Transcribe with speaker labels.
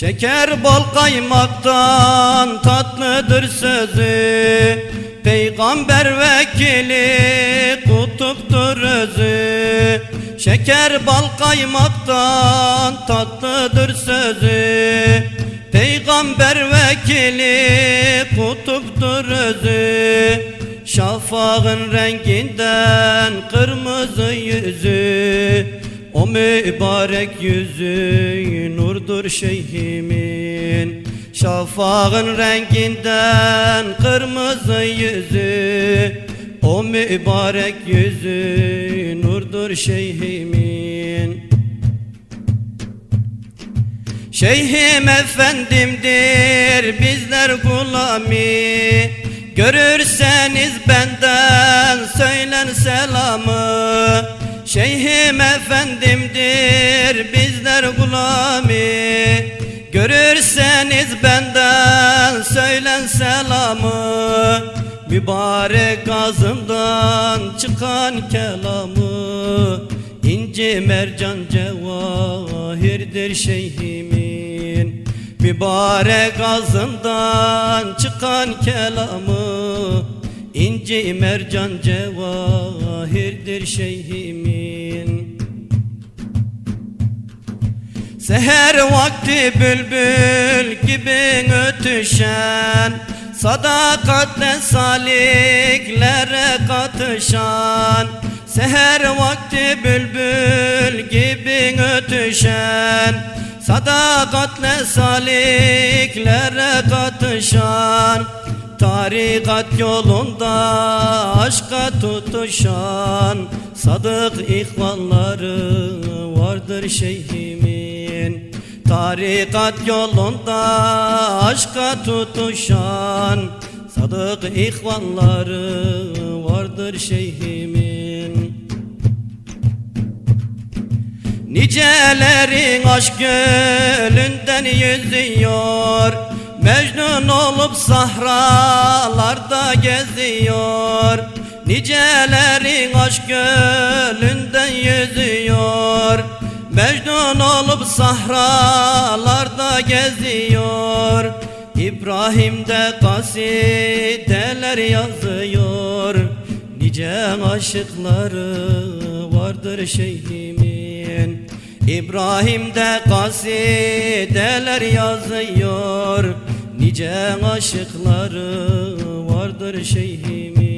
Speaker 1: Şeker bal kaymaktan tatlıdır sözü. Peygamber vekili kutuptur özü. Şeker bal kaymaktan tatlıdır sözü. Peygamber vekili kutuptur özü. Şafağın renginden kırmızı yüzü. O mübarek yüzü nurdur şeyhimin Şafağın renginden kırmızı yüzü O mübarek yüzü nurdur şeyhimin. Şeyhim efendimdir bizler gulami Görürseniz benden söylen selamı. Şeyhim efendimdir bizler gulami Görürseniz benden söylen selamı. Mübarek ağzından çıkan kelamı. İnci mercan cevahirdir şeyhimin. Mübarek ağzından çıkan kelamı. İnci mercan cevahirdir şeyhimin Seher vakti bülbül gibi ötüşen Sadakatle saliklere katışan. Seher vakti bülbül gibi ötüşen Sadakatle saliklere katışan. Tarikat yolunda aşka tutuşan Sadık ihvanları vardır şeyhimin Tarikat yolunda aşka tutuşan Sadık ihvanları vardır şeyhimin. Nicelerin aşk gölünden yüzüyor Mecnun olup sahralarda geziyor. Nicelerin aşk gölünden yüzüyor Mecnun olup sahralarda geziyor. İbrahim de kasideler yazıyor. Nice aşıkları vardır şeyhimin. İbrahim de kasideler yazıyor. Nice aşıkları vardır şeyhimin